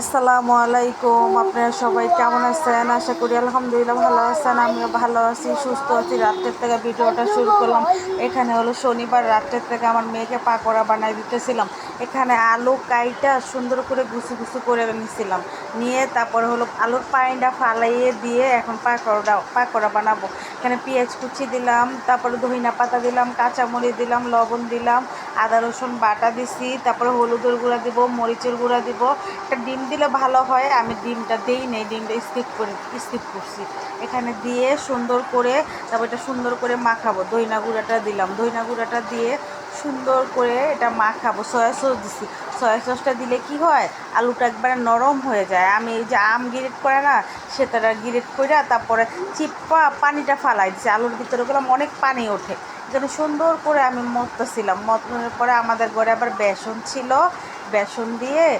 আসসালামু আলাইকুম। আপনারা সবাই কেমন আছেন? আশা করি আলহামদুলিল্লাহ ভালো আছেন। আমিও ভালো আছি, সুস্থ আছি। রাত্রের থেকে ভিডিওটা শুরু করলাম। এখানে হলো শনিবার রাত্রের থেকে আমার মেয়েকে পাকোড়া বানাই দিতেছিলাম। এখানে আলু কাইটা সুন্দর করে গুছু গুছু করে নিয়েছিলাম নিয়ে তারপরে হলো আলুর পানিটা ফালাইয়ে দিয়ে এখন পাকোড়া পাকোড়া বানাবো। এখানে পেঁয়াজ কুচি দিলাম, তারপরে ধইনা পাতা দিলাম, কাঁচামরিচ দিলাম, লবণ দিলাম আদা, রসুন বাটা দিছি, তারপরে হলুদের গুঁড়া দিব, মরিচের গুঁড়া দিব। একটা ডিম দিলে ভালো হয়, আমি ডিমটা দেই নেই, ডিমটা স্কিপ করে, স্কিপ করছি। এখানে দিয়ে সুন্দর করে, তারপর এটা সুন্দর করে মাখাবো। দইনা গুঁড়াটা দিলাম। দইনা গুঁড়াটা দিয়ে সুন্দর করে এটা মাখাবো। সয়া সস দিছি। সয়া সসটা দিলে কি হয়? আলুটা একবারে নরম হয়ে যায়। আমি এই যে আম গিরেট করে না সেটা গিরেট করে তারপরে চিপ্পা পানিটা ফালাই দিছি। আলুর ভিতরে গেলাম, অনেক পানি ওঠে। যেন সুন্দর করে আমি মততেছিলাম মতনের পরে আমাদের ঘরে আবার বেসন ছিল। বেসন দিয়ে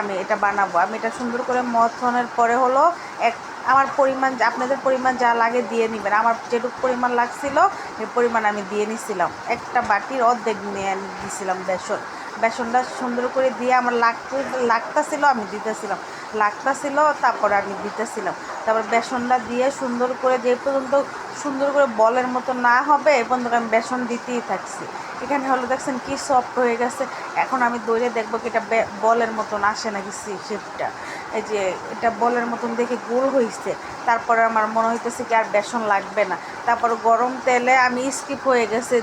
আমি এটা বানাবো। আমি এটা সুন্দর করে মথনের পরে হলো এক আমার পরিমাণ আপনাদের পরিমাণ যা লাগে দিয়ে নেবেন। আমার যেটুকু পরিমাণ লাগছিল, সেই পরিমাণ আমি দিয়ে নিছিলাম। একটা বাটির অর্ধেক নিয়ে দিয়েছিলাম বেসন। বেসনটা সুন্দর করে দিয়ে আমার লাগতে লাগতাছিল, আমি দিতেছিলাম। লাগতাছিল, তারপরে আমি দিতেছিলাম। তারপর বেসনটা দিয়ে সুন্দর করে যে পর্যন্ত সুন্দর করে বলের মতো না হবে, এ পর্যন্ত আমি বেসন দিতেই থাকছি। এখানে হলো দেখছেন কি সফট হয়ে গেছে। এখন আমি দৌড়ে দেখব কি এটা বলের মতন আসে নাকি শেপটা এই যে এটা বলের মতন দেখে গোল হয়েছে তারপরে আমার মনে হইতেছে কি আর বেসন লাগবে না। তারপর গরম তেলে আমি স্কিপ হয়ে গেছে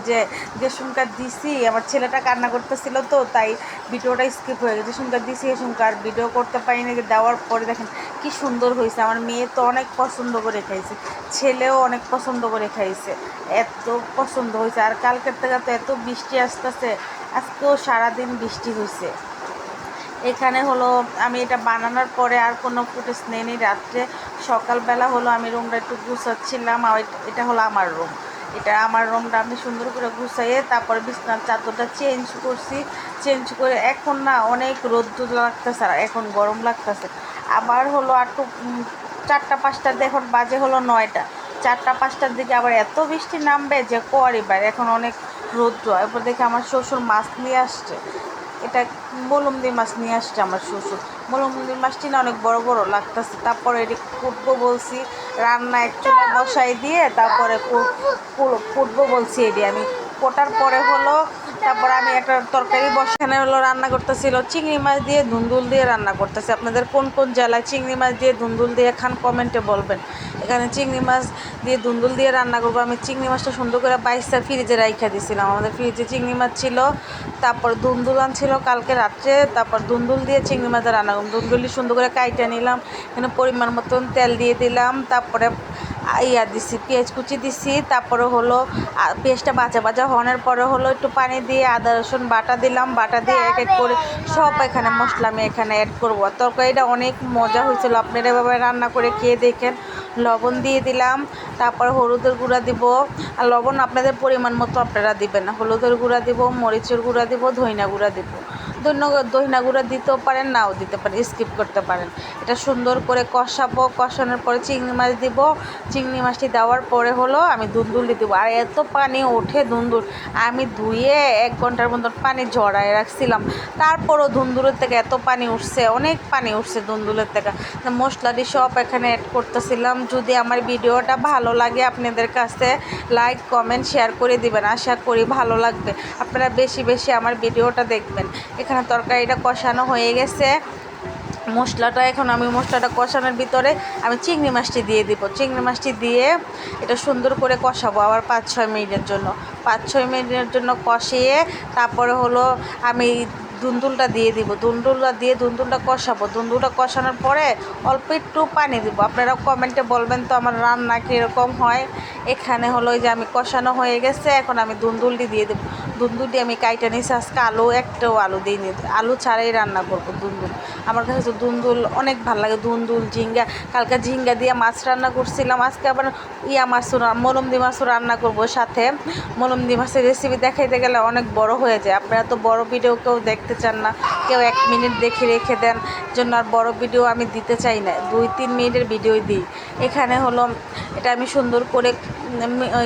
যে সুনকার দিছি। আমার ছেলেটা কান্না করতেছিল তো, তাই ভিডিওটা স্কিপ হয়ে গেছে। সুনকার দিছি এ সুনকার ভিডিও করতে পারিনি। দেওয়ার পরে দেখেন কি সুন্দর হয়েছে আমার মেয়ে তো অনেক পছন্দ করে খাইছে। ছেলেও অনেক পছন্দ করে খাইছে। এত পছন্দ হয়েছে আর কালকের থেকে তো এত বৃষ্টি আসতেছে। আজকেও সারাদিন বৃষ্টি হয়েছে এখানে হলো আমি এটা বানানোর পরে আর কোনো ফুটেজ নেই রাত্রে। সকালবেলা হলো আমি রুমটা একটু গুছাচ্ছিলাম আর এটা- হলো আমার রুম। এটা আমার রুমটা আমি সুন্দর করে গুছাইয়ে তারপরে বিছনার চাদরটা চেঞ্জ করছি। চেঞ্জ করে এখন না অনেক রোদ্দুর লাগতেছে আর এখন গরম লাগতেছে। আবার হলো আর উম, চারটা পাঁচটার দিয়ে এখন বাজে হলো নয়টা। চারটা পাঁচটার দিকে আবার এত বৃষ্টি নামবে যে করিবার এখন অনেক রৌদ্র এরপর দেখে আমার শ্বশুর মাছ নিয়ে আসছে। এটা মলমদি মাছ নিয়ে আসছে আমার শ্বশুর। মলমদি মাছটি না অনেক বড় বড় লাগতেছে। তারপরে এটি কুটবো বলছি রান্না একচুলে বসাই দিয়ে তারপরে কুটবো বলছি এটি আমি। কোটার পরে হলো, তারপর আমি একটা তরকারি বসানো হলো রান্না করতেছিল, চিংড়ি মাছ দিয়ে ধুন্দুল দিয়ে রান্না করতেছে। আপনাদের কোন কোন জেলায় চিংড়ি মাছ দিয়ে ধুন্দুল দিয়ে খান, কমেন্টে বলবেন। এখানে চিংড়ি মাছ দিয়ে ধুন্দুল দিয়ে রান্না করব। আমি চিংড়ি মাছটা সুন্দর করে বাইশটা ফ্রিজে রাইখা দিয়েছিলাম আমাদের ফ্রিজে চিংড়ি মাছ ছিল, তারপর ধুন্দুল আনছিল কালকে রাত্রে, তারপর ধুন্দুল দিয়ে চিংড়ি মাছ রান্না করলাম ধুন্দুলি সুন্দর করে কাইটা নিলাম, এখানে পরিমাণ মতন তেল দিয়ে দিলাম, তারপরে ইয়া দিছি, পেঁয়াজ কুচি দিছি, তারপরে হলো পেঁয়াজটা বাজা বাজা হওয়ার পরে হলো একটু পানি দিয়ে আদা, রসুন বাটা দিলাম, বাটা দিয়ে এক এক করে সব এখানে মশলা আমি এখানে অ্যাড করব। তরকারিটা অনেক মজা হয়েছিল, আপনারা এভাবে রান্না করে খেয়ে দেখেন। লবণ দিয়ে দিলাম, তারপর হলুদের গুঁড়া দিব। আর লবণ আপনাদের পরিমাণ মতো আপনারা দিবেন হলুদের গুঁড়া দিব, মরিচের গুঁড়া দিব, ধইনা গুঁড়া দিব। দহিনা গুঁড়া দিতেও পারেন, নাও দিতে পারেন স্কিপ করতে পারেন। এটা সুন্দর করে কষাবো, কষানোর পরে চিংড়ি মাছ দিব। চিংড়ি মাছটি দেওয়ার পরে হলো আমি দুন্দুলি দিব। আর এত পানি ওঠে দুন্দুল। আমি ধুয়ে এক ঘণ্টার মতো পানি ঝরায় রাখছিলাম। তারপরও ধুন্দুলের থেকে এত পানি উঠছে, অনেক পানি উঠছে ধুন্দুলের থেকে। মশলাটি সব এখানে অ্যাড করতেছিলাম। যদি আমার ভিডিওটা ভালো লাগে, আপনাদের কাছে লাইক কমেন্ট শেয়ার করে দিবেন। আশা করি ভালো লাগবে। আপনারা বেশি বেশি আমার ভিডিওটা দেখবেন। এখানে তরকারিটা কষানো হয়ে গেছে। মশলাটা এখন আমি মশলাটা কষানোর ভিতরে আমি চিংড়ি মাছটি দিয়ে দিব। চিংড়ি মাছটি দিয়ে এটা সুন্দর করে কষাবো আবার পাঁচ ছয় মিনিটের জন্য। পাঁচ ছয় মিনিটের জন্য কষিয়ে তারপরে হলো আমি দুন্দুলটা দিয়ে দিব। দুন্দুলটা দিয়ে দুন্দুলটা কষাবো। দুন্দুলটা কষানোর পরে অল্প একটু পানি দিব। আপনারা কমেন্টে বলবেন তো আমার রান্না কীরকম হয়। এখানে হলো যে আমি কষানো হয়ে গেছে, এখন আমি দুন্দুলটি দিয়ে দেবো। দুন্দুলটি আমি কাইটা নিয়েছি আজকে আলু একটাও আলু দিইনি। আলু ছাড়াই রান্না করব দুন্দুল আমার কাছে তো দুন্দুল অনেক ভালো লাগে দুন্দুল ঝিঙ্গা। কালকে ঝিঙ্গা দিয়ে মাছ রান্না করছিলাম, আজকে আবার ইয়া মাছও মলমদি মাছও রান্না করব সাথে। মলমদি মাছের রেসিপি দেখাইতে গেলে অনেক বড় হয়ে যায়। আপনারা তো বড় ভিডিও কেউ দেখতে চান না, কেউ এক মিনিট দেখে রেখে দেন, জন্য আর বড় ভিডিও আমি দিতে চাই না। দুই, তিন মিনিটের ভিডিও দিই। এখানে হলো, এটা আমি সুন্দর করে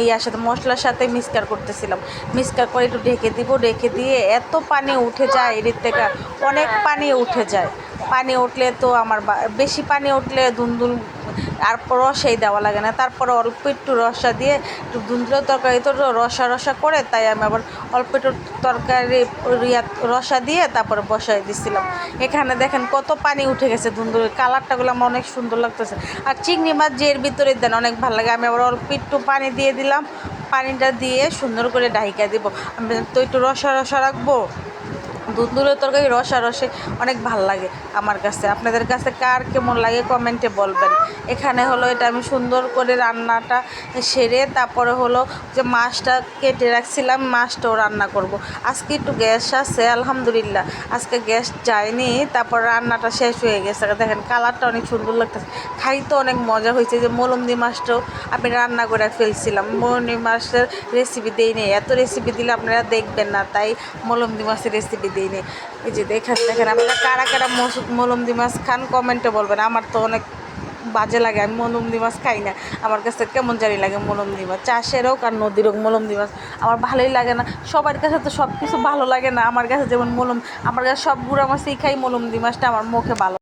ইয়ার সাথে, মশলার সাথে মিক্সকার করতেছিলাম। মিক্সকার করে একটু ঢেকে দিব, ঢেকে দিয়ে এত পানি উঠে যায় এর থেকে। অনেক পানি উঠে যায়। পানি উঠলে তো আমার বেশি পানি উঠলে ধুন্দুল আর রসাই দেওয়া লাগে না। তারপরে অল্প একটু রসা দিয়ে একটু ধুন্দুলের তরকারি তো রসা রসা করে, তাই আমি আবার অল্প একটু তরকারি রসা দিয়ে তারপরে বসাই দিছিলাম। এখানে দেখেন কত পানি উঠে গেছে ধুন্দুলের কালারটাগুলো আমার অনেক সুন্দর লাগতেছে। আর চিংড়ি মাছ যে এর ভিতরে দেন অনেক ভালো লাগে, আমি আবার অল্প একটু পানি দিয়ে দিলাম, পানিটা দিয়ে সুন্দর করে ঢাইকা দিব। আমি তো একটু রসা রসা রাখব। দুধুলের তরকারি রসা রসে অনেক ভালো লাগে আমার কাছে। আপনাদের কাছে কার কেমন লাগে কমেন্টে বলবেন। এখানে হলো এটা আমি সুন্দর করে রান্নাটা সেরে তারপরে হলো যে মাছটা কেটে রাখছিলাম, মাছটাও রান্না করব। আজকে একটু গ্যাস আছে, আলহামদুলিল্লাহ। আজকে গ্যাস যায়নি, তারপর রান্নাটা শেষ হয়ে গেছে। দেখেন কালারটা অনেক সুন্দর লাগতেছে। খাইতে অনেক মজা হয়েছে যে মলমদি মাছটাও আমি রান্না করে ফেলছিলাম। মলমদি মাছের রেসিপি দিই নেই। এত রেসিপি দিলে আপনারা দেখবেন না, তাই মলমদি মাছের রেসিপি দিই এই যে দেখেন দেখেন, আপনারা কারা কারা মলমদি মাছ খান, কমেন্টে বলবেন। আমার তো অনেক বাজে লাগে, আমি মলমদি মাছ খাই না। আমার কাছে কেমন জানি লাগে মলমদি মাছ। চাষের হোক আর নদীর হোক মলমদি মাছ, আমার ভালোই লাগে না। সবার কাছে তো সব কিছু ভালো লাগে না। আমার কাছে যেমন মলম, আমার কাছে সব গুঁড়া মাছই খাই, মলমদি মাছটা আমার মুখে ভালো